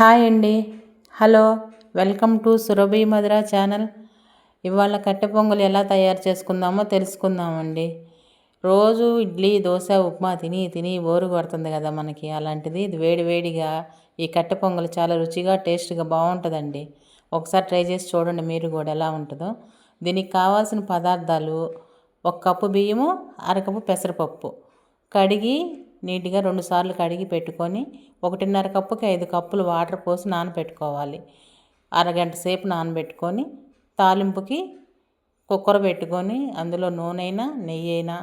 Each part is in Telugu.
హాయ్ అండి. Hello welcome to Surabhi Madhura channel. ఇవాళ కట్టె పొంగలు ఎలా తయారు చేసుకుందామో తెలుసుకుందామండి. రోజు ఇడ్లీ దోశ ఉప్మా తిని తిని బోరు కొడుతుంది కదా మనకి. అలాంటిది ఇది వేడివేడిగా ఈ కట్టె పొంగలు చాలా రుచిగా టేస్ట్గా బాగుంటుందండి. ఒకసారి ట్రై చేసి చూడండి మీరు కూడా ఎలా ఉంటుందో. దీనికి కావాల్సిన పదార్థాలు ఒక కప్పు బియ్యము అరకప్పు పెసరపప్పు. కడిగి నీట్గా రెండు సార్లు కడిగి పెట్టుకొని ఒకటిన్నర కప్పుకి ఐదు కప్పులు వాటర్ పోసి నానబెట్టుకోవాలి. అరగంట సేపు నానబెట్టుకొని తాలింపుకి కుక్కర పెట్టుకొని అందులో నూనె అయినా నెయ్యి అయినా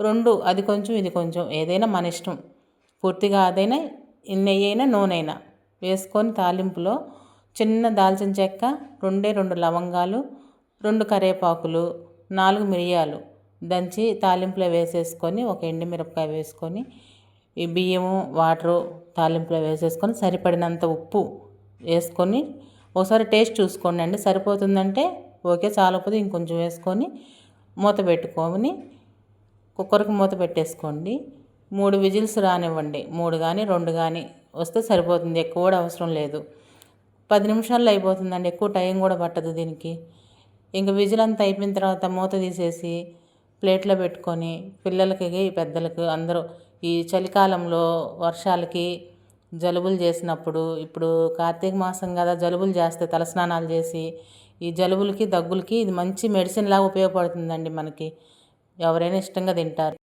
రెండు అది కొంచెం ఇది కొంచెం ఏదైనా మన ఇష్టం. పూర్తిగా అదైనా నెయ్యి అయినా నూనె అయినా వేసుకొని తాలింపులో చిన్న దాల్చిన చెక్క రెండే రెండు లవంగాలు రెండు కరివేపాకులు నాలుగు మిరియాలు దంచి తాలింపులో వేసేసుకొని ఒక ఎండుమిరపకాయ వేసుకొని ఈ బియ్యము వాటరు తాలింపులో వేసేసుకొని సరిపడినంత ఉప్పు వేసుకొని ఒకసారి టేస్ట్ చూసుకోండి అండి. సరిపోతుందంటే ఓకే చాలకపోతే ఇంకొంచెం వేసుకొని మూత పెట్టుకొని కుక్కర్కి మూత పెట్టేసుకోండి. మూడు విజిల్స్ రానివ్వండి. మూడు కానీ రెండు కానీ వస్తే సరిపోతుంది. ఎక్కువ కూడా అవసరం లేదు. పది నిమిషాల్లో అయిపోతుందండి. ఎక్కువ టైం కూడా పట్టదు దీనికి. ఇంక విజిల్ అంతా అయిపోయిన తర్వాత మూత తీసేసి ప్లేట్లో పెట్టుకొని పిల్లలకి పెద్దలకు అందరూ ఈ చలికాలంలో వర్షాలకి జలుబులు చేసినప్పుడు ఇప్పుడు కార్తీక మాసం కదా జలుబులు చేస్తే తలస్నానాలు చేసి ఈ జలుబులకి దగ్గులకి ఇది మంచి మెడిసిన్ లాగా ఉపయోగపడుతుందండి మనకి. ఎవరైనా ఇష్టంగా తింటారు.